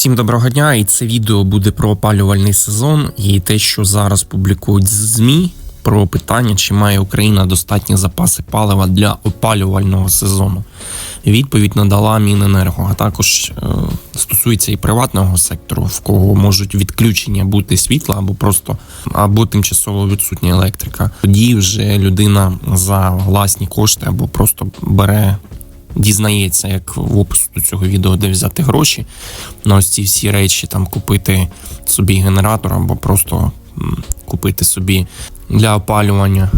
Всім доброго дня, і це відео буде про опалювальний сезон і те, що зараз публікують ЗМІ про питання, чи має Україна достатні запаси палива для опалювального сезону. Відповідь надала Міненерго, а також е, стосується і приватного сектору, в кого можуть відключення бути світла або просто або тимчасово відсутня електрика. Тоді вже людина за власні кошти або просто бере дізнається, як в опису до цього відео, де взяти гроші на ось ці всі речі, там купити собі генератор або просто купити собі для опалювання.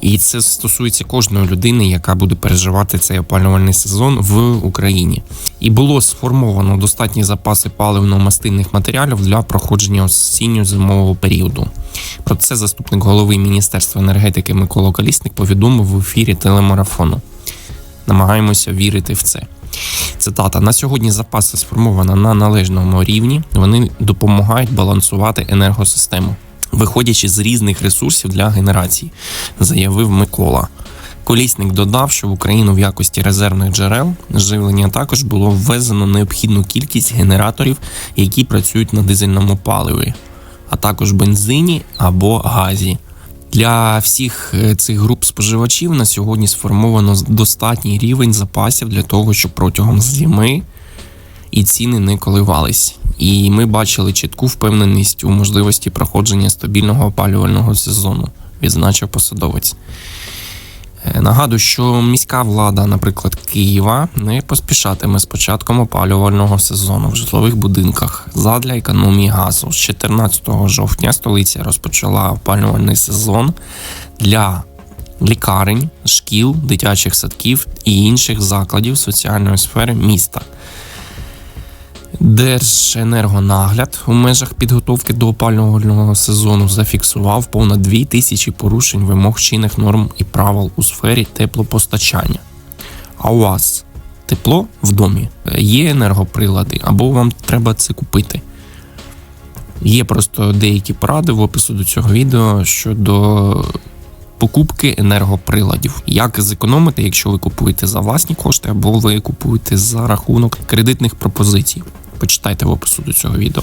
І це стосується кожної людини, яка буде переживати цей опалювальний сезон в Україні. І було сформовано достатні запаси паливно-мастильних матеріалів для проходження осінньо-зимового періоду. Про це заступник голови Міністерства енергетики Микола Колісник повідомив в ефірі телемарафону намагаємося вірити в це. Цитата: на сьогодні запаси сформовано на належному рівні. Вони допомагають балансувати енергосистему, виходячи з різних ресурсів для генерації, заявив Микола. Колісник додав, що в Україну в якості резервних джерел живлення також було ввезено необхідну кількість генераторів, які працюють на дизельному паливі, а також бензині або газі. Для всіх е, цих груп споживачів на сьогодні сформовано достатній рівень запасів для того, щоб протягом зими і ціни не коливались. І ми бачили чітку впевненість у можливості проходження стабільного опалювального сезону, відзначив посадовець. Е, Нагадую, що міська влада, наприклад, Києва, не поспішатиме з початком опалювального сезону в житлових будинках задля економії газу. З 14 жовтня столиця розпочала опалювальний сезон для лікарень, шкіл, дитячих садків і інших закладів соціальної сфери міста. Держенергонагляд у межах підготовки до опалювального сезону зафіксував понад 2 тисячі порушень вимог чинних норм і правил у сфері теплопостачання. А у вас тепло в домі? Є енергоприлади, або вам треба це купити. Є просто деякі поради в опису до цього відео щодо покупки енергоприладів. Як зекономити, якщо ви купуєте за власні кошти, або ви купуєте за рахунок кредитних пропозицій. Почитайте в опису до цього відео.